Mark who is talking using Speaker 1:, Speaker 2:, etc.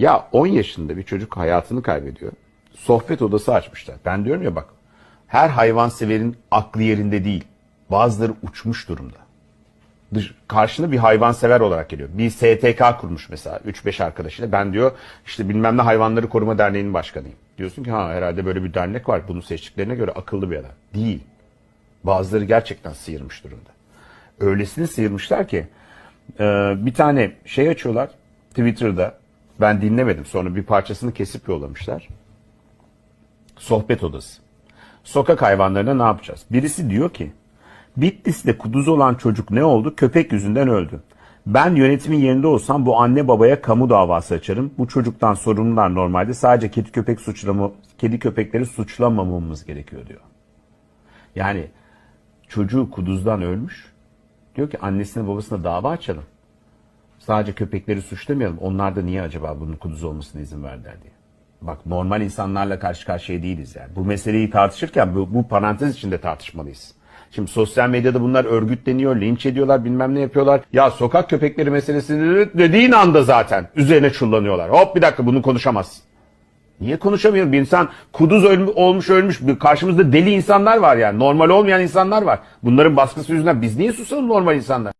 Speaker 1: Ya 10 yaşında bir çocuk hayatını kaybediyor. Sohbet odası açmışlar. Ben diyorum ya bak her hayvanseverin aklı yerinde değil. Bazıları uçmuş durumda. Dış, karşına bir hayvansever olarak geliyor. Bir STK kurmuş mesela 3-5 arkadaşıyla. Ben diyor işte bilmem ne hayvanları koruma derneğinin başkanıyım. Diyorsun ki ha herhalde böyle bir dernek var. Bunu seçtiklerine göre akıllı bir adam. Değil. Bazıları gerçekten sıyırmış durumda. Öylesine sıyırmışlar ki bir tane şey açıyorlar Twitter'da. Ben dinlemedim. Sonra bir parçasını kesip yollamışlar. Sohbet odası. Sokak hayvanlarına ne yapacağız? Birisi diyor ki Bitlis'te kuduz olan çocuk ne oldu? Köpek yüzünden öldü. Ben yönetimin yerinde olsam bu anne babaya kamu davası açarım. Bu çocuktan sorumlular normalde sadece kedi köpek suçlama, kedi köpekleri suçlamamamız gerekiyor diyor. Yani çocuğu kuduzdan ölmüş. Diyor ki annesine babasına dava açalım. Sadece köpekleri suçlamayalım. Onlar da niye acaba bunun kuduz olmasına izin verdiler diye. Bak normal insanlarla karşı karşıya değiliz yani. Bu meseleyi tartışırken bu, bu parantez içinde tartışmalıyız. Şimdi sosyal medyada bunlar örgütleniyor, linç ediyorlar, bilmem ne yapıyorlar. Ya sokak köpekleri meselesini dediğin anda zaten üzerine çullanıyorlar. Hop bir dakika bunu konuşamazsın. Niye konuşamıyorum? Bir insan kuduz ölmüş, olmuş ölmüş. Karşımızda deli insanlar var yani. Normal olmayan insanlar var. Bunların baskısı yüzünden biz niye susalım normal insanlar?